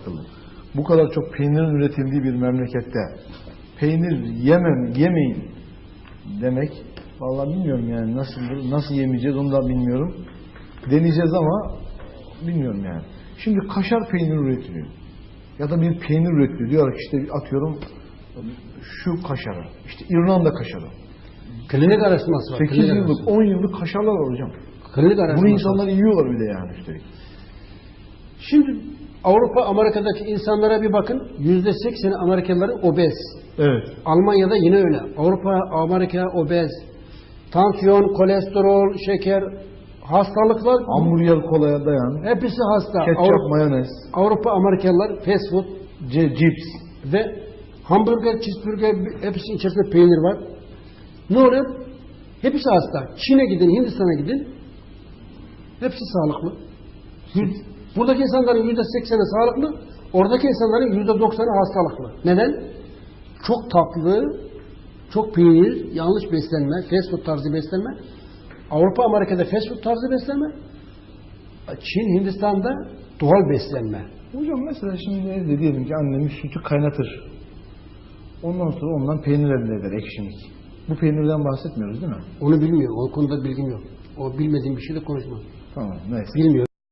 takıldım. Bu kadar çok peynirin üretildiği bir memlekette peynir yemem, yemeyin demek vallahi bilmiyorum yani nasıl nasıl yemeyeceğiz onu da bilmiyorum. Deneyeceğiz ama bilmiyorum yani. Şimdi kaşar peynir üretiliyor. Ya da bir peynir üretiliyor. Diyor ki işte atıyorum şu kaşarı. işte İrlanda kaşarı. Klinik araştırması var. 8 klinik yıllık, araştırması. 10 yıllık kaşarlar var hocam. Klinik araştırması Bunu insanlar yiyorlar bir de yani üstelik. Şimdi Avrupa, Amerika'daki insanlara bir bakın. Yüzde sekseni Amerikalıların obez. Evet. Almanya'da yine öyle. Avrupa, Amerika obez. Tansiyon, kolesterol, şeker, hastalıklar Hamburger kolaya dayan. hepsi hasta. Ketçap, Avrupa, mayonez, Avrupa, Amerikalılar fast food c- cips. ve hamburger, cheeseburger hepsinin içerisinde peynir var. Ne oluyor? Hepsi hasta. Çin'e gidin, Hindistan'a gidin. Hepsi sağlıklı. Buradaki insanların yüzde sekseni sağlıklı, oradaki insanların yüzde doksanı hastalıklı. Neden? Çok tatlı, çok peynir, yanlış beslenme, fast food tarzı beslenme. Avrupa, Amerika'da fast food tarzı beslenme. Çin, Hindistan'da doğal beslenme. Hocam mesela şimdi evde diyelim ki annemiz sütü kaynatır. Ondan sonra ondan peynir elde eder ekşimik. Bu peynirden bahsetmiyoruz değil mi? Onu bilmiyor. O konuda bilgim yok. O bilmediğim bir şey de konuşmam. Tamam neyse. Bilmiyor.